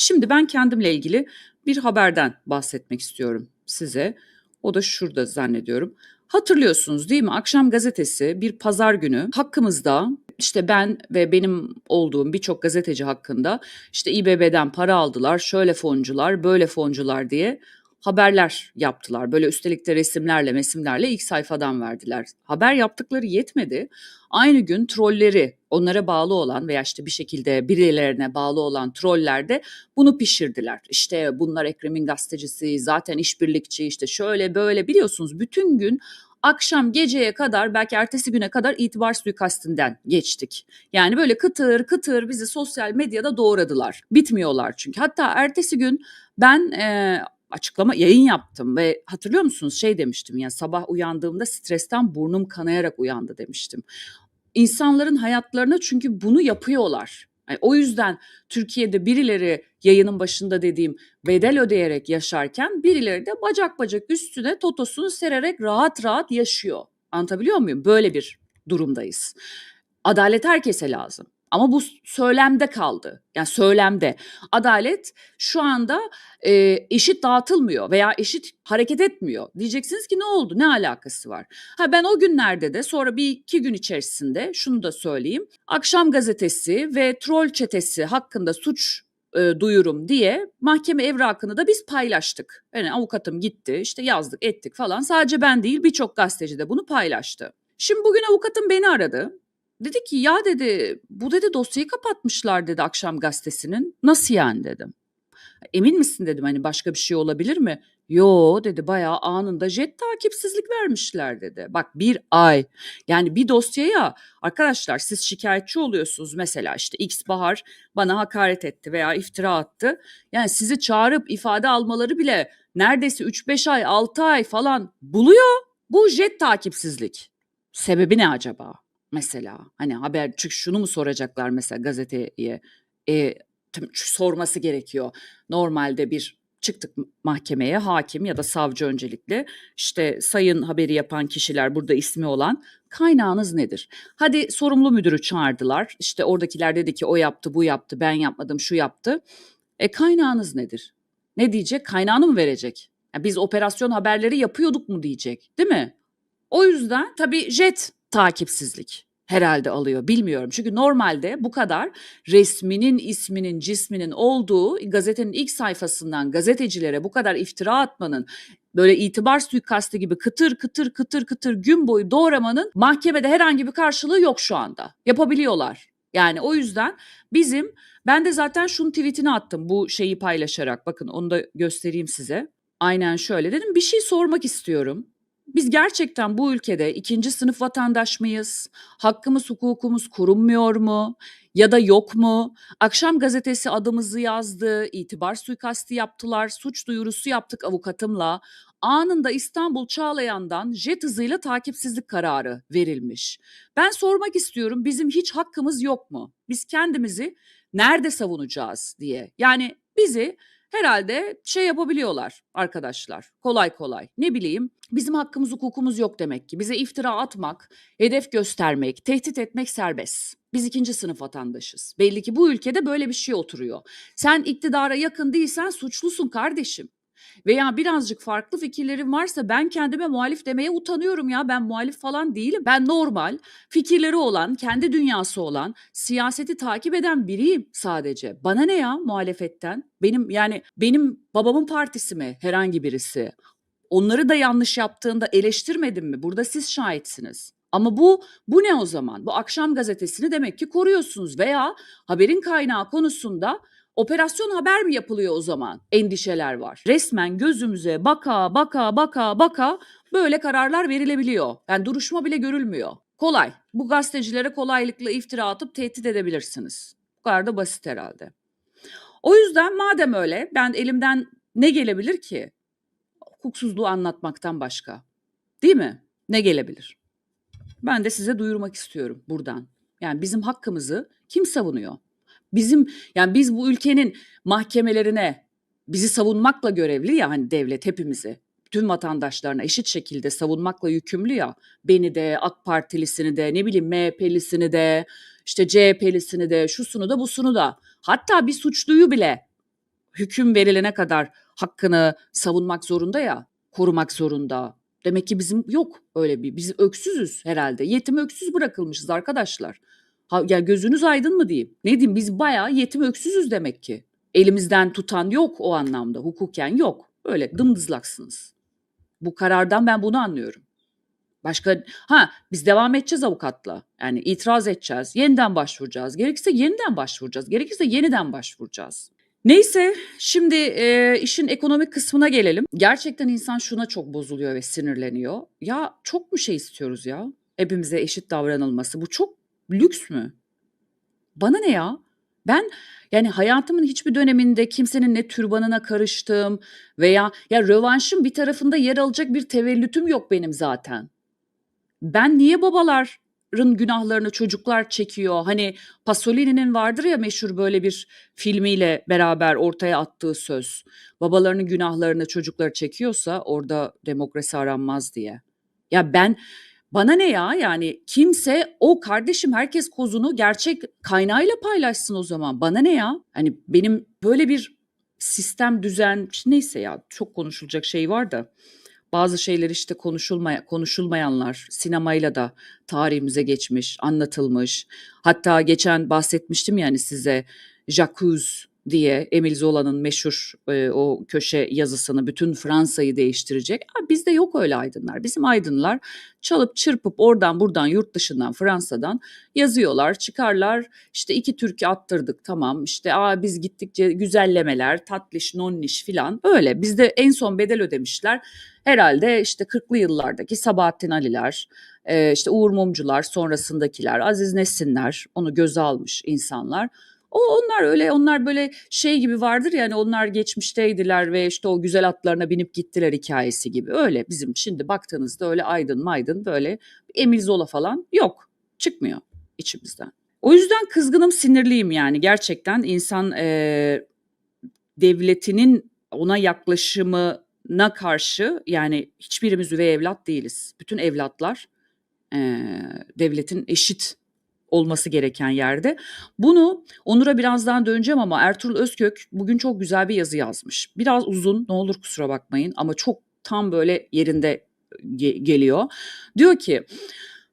Şimdi ben kendimle ilgili bir haberden bahsetmek istiyorum size. O da şurada zannediyorum. Hatırlıyorsunuz değil mi? Akşam gazetesi bir pazar günü hakkımızda işte ben ve benim olduğum birçok gazeteci hakkında işte İBB'den para aldılar, şöyle foncular, böyle foncular diye haberler yaptılar. Böyle üstelik de resimlerle, mesimlerle ilk sayfadan verdiler. Haber yaptıkları yetmedi. Aynı gün trolleri, onlara bağlı olan veya işte bir şekilde birilerine bağlı olan troller de bunu pişirdiler. İşte bunlar Ekrem'in gazetecisi, zaten işbirlikçi, işte şöyle böyle biliyorsunuz bütün gün akşam geceye kadar belki ertesi güne kadar itibar suikastinden geçtik. Yani böyle kıtır kıtır bizi sosyal medyada doğradılar. Bitmiyorlar çünkü. Hatta ertesi gün ben e, açıklama yayın yaptım ve hatırlıyor musunuz şey demiştim ya sabah uyandığımda stresten burnum kanayarak uyandı demiştim. İnsanların hayatlarına çünkü bunu yapıyorlar. Yani o yüzden Türkiye'de birileri yayının başında dediğim bedel ödeyerek yaşarken birileri de bacak bacak üstüne totosunu sererek rahat rahat yaşıyor. Anlatabiliyor muyum? Böyle bir durumdayız. Adalet herkese lazım. Ama bu söylemde kaldı. Yani söylemde. Adalet şu anda e, eşit dağıtılmıyor veya eşit hareket etmiyor. Diyeceksiniz ki ne oldu? Ne alakası var? Ha ben o günlerde de sonra bir iki gün içerisinde şunu da söyleyeyim. Akşam gazetesi ve troll çetesi hakkında suç e, duyurum diye mahkeme evrakını da biz paylaştık. Yani avukatım gitti işte yazdık ettik falan. Sadece ben değil birçok gazeteci de bunu paylaştı. Şimdi bugün avukatım beni aradı. Dedi ki ya dedi bu dedi dosyayı kapatmışlar dedi akşam gazetesinin. Nasıl yani dedim. Emin misin dedim hani başka bir şey olabilir mi? Yo dedi bayağı anında jet takipsizlik vermişler dedi. Bak bir ay yani bir dosyaya arkadaşlar siz şikayetçi oluyorsunuz mesela işte X Bahar bana hakaret etti veya iftira attı. Yani sizi çağırıp ifade almaları bile neredeyse 3-5 ay 6 ay falan buluyor. Bu jet takipsizlik. Sebebi ne acaba? Mesela hani haber çünkü şunu mu soracaklar mesela gazeteye e, sorması gerekiyor. Normalde bir çıktık mahkemeye hakim ya da savcı öncelikle işte sayın haberi yapan kişiler burada ismi olan kaynağınız nedir? Hadi sorumlu müdürü çağırdılar işte oradakiler dedi ki o yaptı bu yaptı ben yapmadım şu yaptı. E kaynağınız nedir? Ne diyecek? Kaynağını mı verecek? Yani biz operasyon haberleri yapıyorduk mu diyecek değil mi? O yüzden tabii jet takipsizlik herhalde alıyor bilmiyorum. Çünkü normalde bu kadar resminin isminin cisminin olduğu gazetenin ilk sayfasından gazetecilere bu kadar iftira atmanın böyle itibar suikastı gibi kıtır kıtır kıtır kıtır gün boyu doğramanın mahkemede herhangi bir karşılığı yok şu anda. Yapabiliyorlar. Yani o yüzden bizim ben de zaten şunun tweetini attım bu şeyi paylaşarak bakın onu da göstereyim size. Aynen şöyle dedim bir şey sormak istiyorum. Biz gerçekten bu ülkede ikinci sınıf vatandaş mıyız? Hakkımız, hukukumuz korunmuyor mu? Ya da yok mu? Akşam gazetesi adımızı yazdı, itibar suikasti yaptılar, suç duyurusu yaptık avukatımla. Anında İstanbul Çağlayan'dan jet hızıyla takipsizlik kararı verilmiş. Ben sormak istiyorum bizim hiç hakkımız yok mu? Biz kendimizi nerede savunacağız diye. Yani bizi herhalde şey yapabiliyorlar arkadaşlar kolay kolay. Ne bileyim bizim hakkımız hukukumuz yok demek ki. Bize iftira atmak, hedef göstermek, tehdit etmek serbest. Biz ikinci sınıf vatandaşız. Belli ki bu ülkede böyle bir şey oturuyor. Sen iktidara yakın değilsen suçlusun kardeşim veya birazcık farklı fikirlerim varsa ben kendime muhalif demeye utanıyorum ya. Ben muhalif falan değilim. Ben normal, fikirleri olan, kendi dünyası olan, siyaseti takip eden biriyim sadece. Bana ne ya muhalefetten? Benim yani benim babamın partisi mi herhangi birisi? Onları da yanlış yaptığında eleştirmedim mi? Burada siz şahitsiniz. Ama bu bu ne o zaman? Bu akşam gazetesini demek ki koruyorsunuz veya haberin kaynağı konusunda Operasyon haber mi yapılıyor o zaman? Endişeler var. Resmen gözümüze baka baka baka baka böyle kararlar verilebiliyor. Yani duruşma bile görülmüyor. Kolay. Bu gazetecilere kolaylıkla iftira atıp tehdit edebilirsiniz. Bu kadar da basit herhalde. O yüzden madem öyle ben elimden ne gelebilir ki? Hukuksuzluğu anlatmaktan başka. Değil mi? Ne gelebilir? Ben de size duyurmak istiyorum buradan. Yani bizim hakkımızı kim savunuyor? Bizim yani biz bu ülkenin mahkemelerine bizi savunmakla görevli ya hani devlet hepimizi tüm vatandaşlarına eşit şekilde savunmakla yükümlü ya. Beni de AK Partilisini de ne bileyim MHP'lisini de işte CHP'lisini de şusunu da busunu da hatta bir suçluyu bile hüküm verilene kadar hakkını savunmak zorunda ya, korumak zorunda. Demek ki bizim yok öyle bir. Biz öksüzüz herhalde. Yetim öksüz bırakılmışız arkadaşlar. Ha, ya gözünüz aydın mı diyeyim? Ne diyeyim biz bayağı yetim öksüzüz demek ki. Elimizden tutan yok o anlamda. Hukuken yok. Öyle dımdızlaksınız. Bu karardan ben bunu anlıyorum. Başka ha biz devam edeceğiz avukatla. Yani itiraz edeceğiz. Yeniden başvuracağız. Gerekirse yeniden başvuracağız. Gerekirse yeniden başvuracağız. Neyse şimdi e, işin ekonomik kısmına gelelim. Gerçekten insan şuna çok bozuluyor ve sinirleniyor. Ya çok mu şey istiyoruz ya? Hepimize eşit davranılması. Bu çok lüks mü? Bana ne ya? Ben yani hayatımın hiçbir döneminde kimsenin ne türbanına karıştığım veya ya rövanşın bir tarafında yer alacak bir tevellütüm yok benim zaten. Ben niye babaların günahlarını çocuklar çekiyor? Hani Pasolini'nin vardır ya meşhur böyle bir filmiyle beraber ortaya attığı söz. Babalarının günahlarını çocuklar çekiyorsa orada demokrasi aranmaz diye. Ya ben bana ne ya yani kimse o kardeşim herkes kozunu gerçek kaynağıyla paylaşsın o zaman. Bana ne ya? Hani benim böyle bir sistem düzen neyse ya çok konuşulacak şey var da bazı şeyler işte konuşulmaya, konuşulmayanlar sinemayla da tarihimize geçmiş, anlatılmış. Hatta geçen bahsetmiştim yani size Jacques diye Emil Zola'nın meşhur e, o köşe yazısını bütün Fransa'yı değiştirecek. Ha, bizde yok öyle aydınlar. Bizim aydınlar çalıp çırpıp oradan buradan yurt dışından Fransa'dan yazıyorlar çıkarlar. İşte iki türkü attırdık tamam. İşte aa biz gittikçe güzellemeler tatlış nonniş filan. Öyle bizde en son bedel ödemişler. Herhalde işte 40'lı yıllardaki Sabahattin Aliler e, işte Uğur Mumcular sonrasındakiler Aziz Nesinler onu göze almış insanlar o onlar öyle onlar böyle şey gibi vardır yani onlar geçmişteydiler ve işte o güzel atlarına binip gittiler hikayesi gibi. Öyle bizim şimdi baktığınızda öyle aydın maydın böyle Emil Zola falan yok çıkmıyor içimizden. O yüzden kızgınım sinirliyim yani gerçekten insan e, devletinin ona yaklaşımına karşı yani hiçbirimiz üvey evlat değiliz. Bütün evlatlar e, devletin eşit olması gereken yerde. Bunu Onur'a birazdan döneceğim ama Ertuğrul Özkök bugün çok güzel bir yazı yazmış. Biraz uzun ne olur kusura bakmayın ama çok tam böyle yerinde ge- geliyor. Diyor ki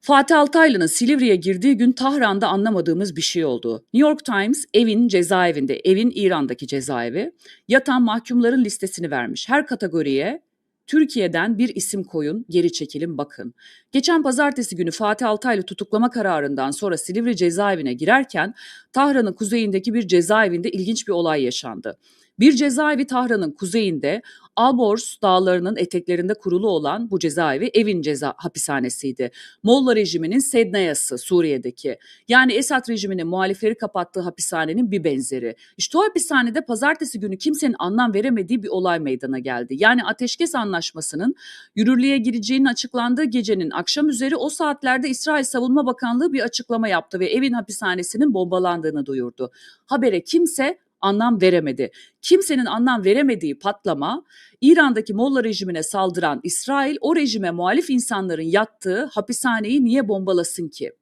Fatih Altaylı'nın Silivri'ye girdiği gün Tahran'da anlamadığımız bir şey oldu. New York Times evin cezaevinde, evin İran'daki cezaevi yatan mahkumların listesini vermiş. Her kategoriye Türkiye'den bir isim koyun, geri çekilin bakın. Geçen pazartesi günü Fatih Altaylı tutuklama kararından sonra Silivri cezaevine girerken Tahran'ın kuzeyindeki bir cezaevinde ilginç bir olay yaşandı. Bir cezaevi Tahran'ın kuzeyinde Alborz dağlarının eteklerinde kurulu olan bu cezaevi Evin ceza hapishanesiydi. Molla rejiminin Sednayası Suriye'deki. Yani Esad rejiminin muhalifleri kapattığı hapishanenin bir benzeri. İşte o hapishanede pazartesi günü kimsenin anlam veremediği bir olay meydana geldi. Yani ateşkes anlaşmasının yürürlüğe gireceğinin açıklandığı gecenin akşam üzeri o saatlerde İsrail Savunma Bakanlığı bir açıklama yaptı ve evin hapishanesinin bombalandığını duyurdu. Habere kimse anlam veremedi. Kimsenin anlam veremediği patlama İran'daki Molla rejimine saldıran İsrail o rejime muhalif insanların yattığı hapishaneyi niye bombalasın ki?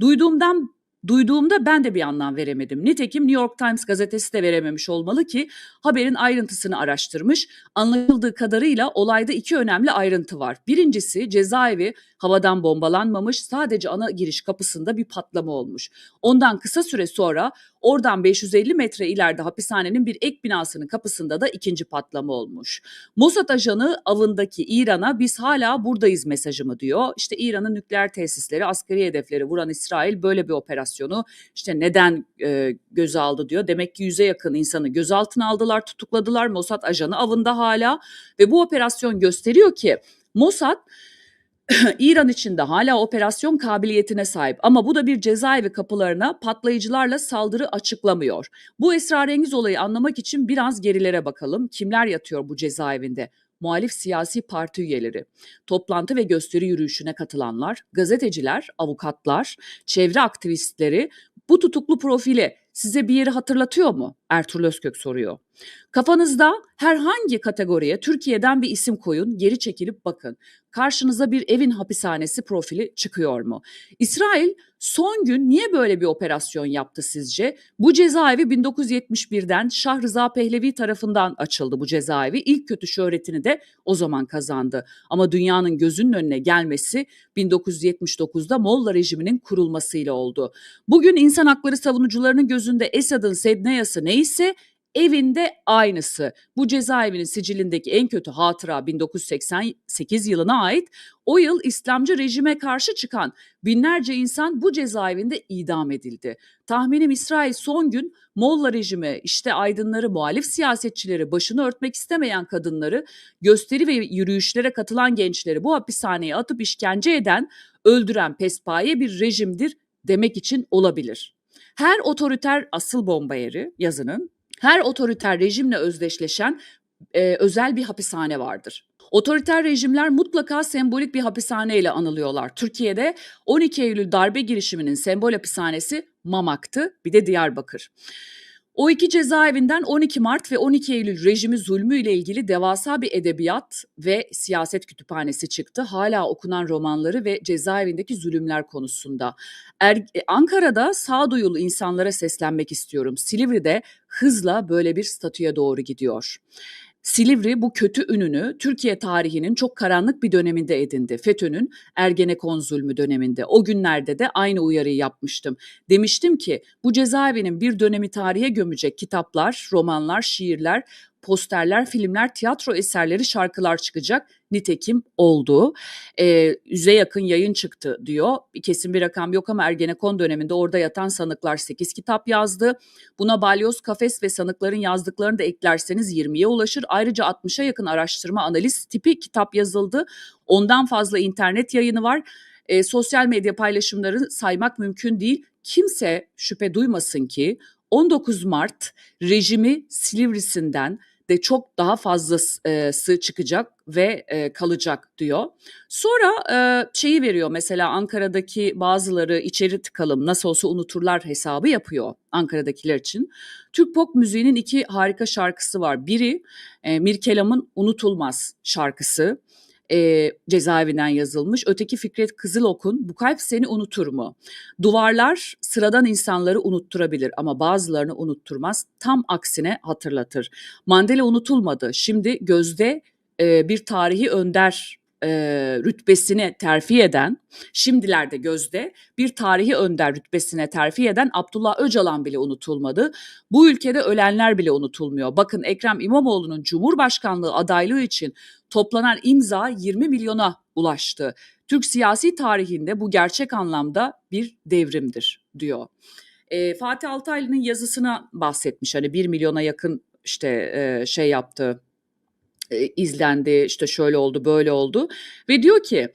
Duyduğumdan Duyduğumda ben de bir anlam veremedim. Nitekim New York Times gazetesi de verememiş olmalı ki haberin ayrıntısını araştırmış. Anlaşıldığı kadarıyla olayda iki önemli ayrıntı var. Birincisi cezaevi havadan bombalanmamış sadece ana giriş kapısında bir patlama olmuş. Ondan kısa süre sonra oradan 550 metre ileride hapishanenin bir ek binasının kapısında da ikinci patlama olmuş. Mossad ajanı avındaki İran'a biz hala buradayız mesajımı diyor. İşte İran'ın nükleer tesisleri, askeri hedefleri vuran İsrail böyle bir operasyonu işte neden e, göze aldı diyor. Demek ki yüze yakın insanı gözaltına aldılar, tutukladılar. Mossad ajanı avında hala ve bu operasyon gösteriyor ki Mossad İran içinde hala operasyon kabiliyetine sahip ama bu da bir cezaevi kapılarına patlayıcılarla saldırı açıklamıyor. Bu esrarengiz olayı anlamak için biraz gerilere bakalım. Kimler yatıyor bu cezaevinde? muhalif siyasi parti üyeleri, toplantı ve gösteri yürüyüşüne katılanlar, gazeteciler, avukatlar, çevre aktivistleri bu tutuklu profili size bir yeri hatırlatıyor mu? Ertuğrul Özkök soruyor. Kafanızda herhangi kategoriye Türkiye'den bir isim koyun, geri çekilip bakın. Karşınıza bir evin hapishanesi profili çıkıyor mu? İsrail son gün niye böyle bir operasyon yaptı sizce? Bu cezaevi 1971'den Şah Rıza Pehlevi tarafından açıldı bu cezaevi. İlk kötü şöhretini de o zaman kazandı. Ama dünyanın gözünün önüne gelmesi 1979'da Molla rejiminin kurulmasıyla oldu. Bugün insan hakları savunucularının gözünde Esad'ın Sedneyası neyse evinde aynısı. Bu cezaevinin sicilindeki en kötü hatıra 1988 yılına ait. O yıl İslamcı rejime karşı çıkan binlerce insan bu cezaevinde idam edildi. Tahminim İsrail son gün Molla rejimi, işte aydınları, muhalif siyasetçileri, başını örtmek istemeyen kadınları, gösteri ve yürüyüşlere katılan gençleri bu hapishaneye atıp işkence eden, öldüren pespaye bir rejimdir demek için olabilir. Her otoriter asıl bomba yeri yazının her otoriter rejimle özdeşleşen e, özel bir hapishane vardır. Otoriter rejimler mutlaka sembolik bir hapishaneyle anılıyorlar. Türkiye'de 12 Eylül darbe girişiminin sembol hapishanesi Mamak'tı, bir de Diyarbakır. O iki cezaevinden 12 Mart ve 12 Eylül rejimi zulmü ile ilgili devasa bir edebiyat ve siyaset kütüphanesi çıktı. Hala okunan romanları ve cezaevindeki zulümler konusunda. Er, Ankara'da sağduyulu insanlara seslenmek istiyorum. Silivri'de hızla böyle bir statüye doğru gidiyor. Silivri bu kötü ününü Türkiye tarihinin çok karanlık bir döneminde edindi. FETÖ'nün Ergenekon zulmü döneminde. O günlerde de aynı uyarıyı yapmıştım. Demiştim ki bu cezaevinin bir dönemi tarihe gömecek kitaplar, romanlar, şiirler, posterler, filmler, tiyatro eserleri, şarkılar çıkacak. Nitekim oldu. Ee, yüze yakın yayın çıktı diyor. Kesin bir rakam yok ama Ergenekon döneminde orada yatan sanıklar 8 kitap yazdı. Buna Balyoz, Kafes ve sanıkların yazdıklarını da eklerseniz 20'ye ulaşır. Ayrıca 60'a yakın araştırma analiz tipi kitap yazıldı. Ondan fazla internet yayını var. E, sosyal medya paylaşımları saymak mümkün değil. Kimse şüphe duymasın ki 19 Mart rejimi Silivri'sinden de çok daha fazlası çıkacak ve e, kalacak diyor. Sonra e, şeyi veriyor mesela Ankara'daki bazıları içeri tıkalım nasıl olsa unuturlar hesabı yapıyor Ankara'dakiler için. Türk pop müziğinin iki harika şarkısı var. Biri e, Mirkelam'ın Unutulmaz şarkısı e, cezaevinden yazılmış. Öteki Fikret Kızılok'un Bu Kalp Seni Unutur mu? Duvarlar sıradan insanları unutturabilir ama bazılarını unutturmaz. Tam aksine hatırlatır. Mandela unutulmadı. Şimdi gözde e, bir tarihi önder e, rütbesine terfi eden, şimdilerde gözde bir tarihi önder rütbesine terfi eden Abdullah Öcalan bile unutulmadı. Bu ülkede ölenler bile unutulmuyor. Bakın Ekrem İmamoğlu'nun Cumhurbaşkanlığı adaylığı için toplanan imza 20 milyona ulaştı. Türk siyasi tarihinde bu gerçek anlamda bir devrimdir diyor. E, Fatih Altaylı'nın yazısına bahsetmiş. Hani 1 milyona yakın işte e, şey yaptı, e, izlendi, işte şöyle oldu, böyle oldu ve diyor ki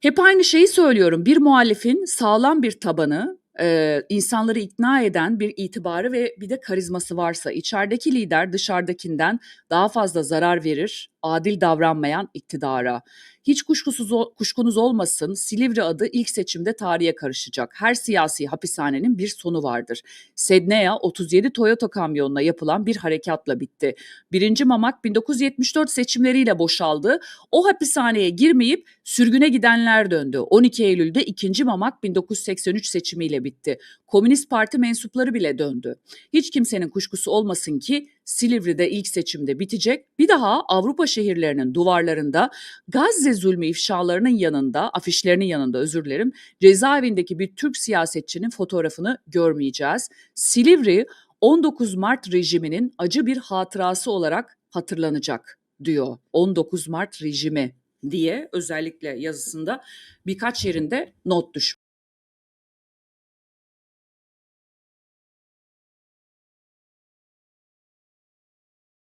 hep aynı şeyi söylüyorum. Bir muhalifin sağlam bir tabanı, e, insanları ikna eden bir itibarı ve bir de karizması varsa içerideki lider dışarıdakinden daha fazla zarar verir, adil davranmayan iktidara. Hiç kuşkusuz kuşkunuz olmasın Silivri adı ilk seçimde tarihe karışacak. Her siyasi hapishanenin bir sonu vardır. Sedneya 37 Toyota kamyonuna yapılan bir harekatla bitti. Birinci Mamak 1974 seçimleriyle boşaldı. O hapishaneye girmeyip sürgüne gidenler döndü. 12 Eylül'de ikinci Mamak 1983 seçimiyle bitti. Komünist Parti mensupları bile döndü. Hiç kimsenin kuşkusu olmasın ki Silivri'de ilk seçimde bitecek. Bir daha Avrupa şehirlerinin duvarlarında Gazze zulmü ifşalarının yanında, afişlerinin yanında özür dilerim, cezaevindeki bir Türk siyasetçinin fotoğrafını görmeyeceğiz. Silivri 19 Mart rejiminin acı bir hatırası olarak hatırlanacak diyor. 19 Mart rejimi diye özellikle yazısında birkaç yerinde not düşmüş.